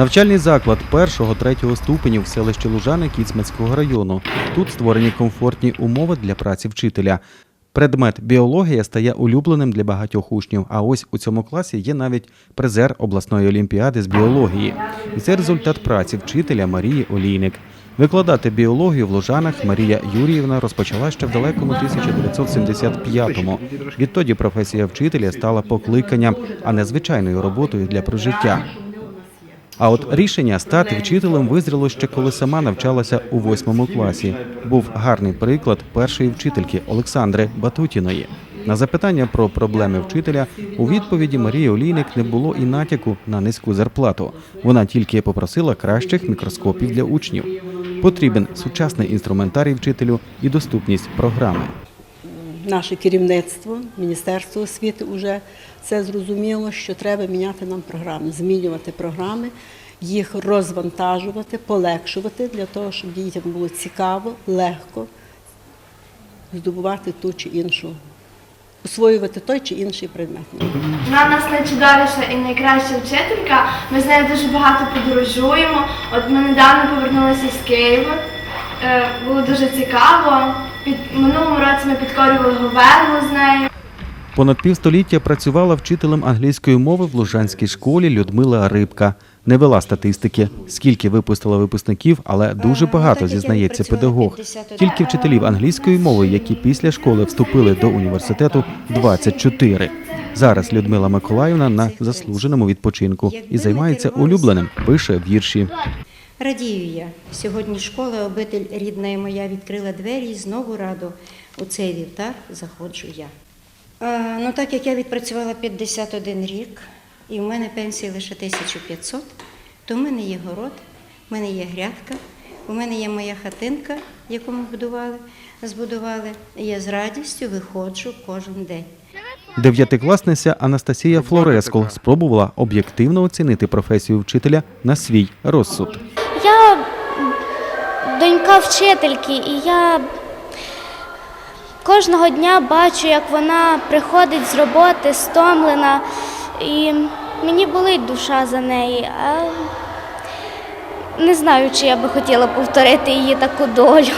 Навчальний заклад першого-третього ступенів в селищі Лужани Кіцманського району. Тут створені комфортні умови для праці вчителя. Предмет біологія стає улюбленим для багатьох учнів. А ось у цьому класі є навіть призер обласної олімпіади з біології. І це результат праці вчителя Марії Олійник. Викладати біологію в Лужанах Марія Юріївна розпочала ще в далекому 1975-му. Відтоді професія вчителя стала покликанням, а не звичайною роботою для прожиття. А от рішення стати вчителем визріло ще коли сама навчалася у восьмому класі. Був гарний приклад першої вчительки Олександри Батутіної. На запитання про проблеми вчителя у відповіді Марії Олійник не було і натяку на низьку зарплату. Вона тільки попросила кращих мікроскопів для учнів. Потрібен сучасний інструментарій вчителю і доступність програми. Наше керівництво, Міністерство освіти вже це зрозуміло, що треба міняти нам програми, змінювати програми, їх розвантажувати, полегшувати для того, щоб дітям було цікаво, легко здобувати ту чи іншу, освоювати той чи інший предмет. Вона в нас найчудовіша і найкраща вчителька. Ми з нею дуже багато подорожуємо. От ми недавно повернулися з Києва. Е, Було дуже цікаво. Під минулому році ми підкорювали Говерлу з нею. Понад півстоліття працювала вчителем англійської мови в Лужанській школі Людмила Рибка. Не вела статистики, скільки випустила випускників, але дуже багато зізнається педагог. Тільки вчителів англійської мови, які після школи вступили до університету, 24. Зараз Людмила Миколаївна на заслуженому відпочинку і займається улюбленим, пише вірші. Радію я. Сьогодні школа, обитель рідна і моя, відкрила двері і знову радо у цей вівтар заходжу я. Е, ну, так як я відпрацювала 51 рік, і в мене пенсія лише 1500, то в мене є город, в мене є грядка, у мене є моя хатинка, яку ми будували, збудували. І я з радістю виходжу кожен день. Дев'ятикласниця Анастасія Флорескол спробувала об'єктивно оцінити професію вчителя на свій розсуд. Донька вчительки, і я кожного дня бачу, як вона приходить з роботи, стомлена, і мені болить душа за неї. А не знаю, чи я би хотіла повторити її таку долю.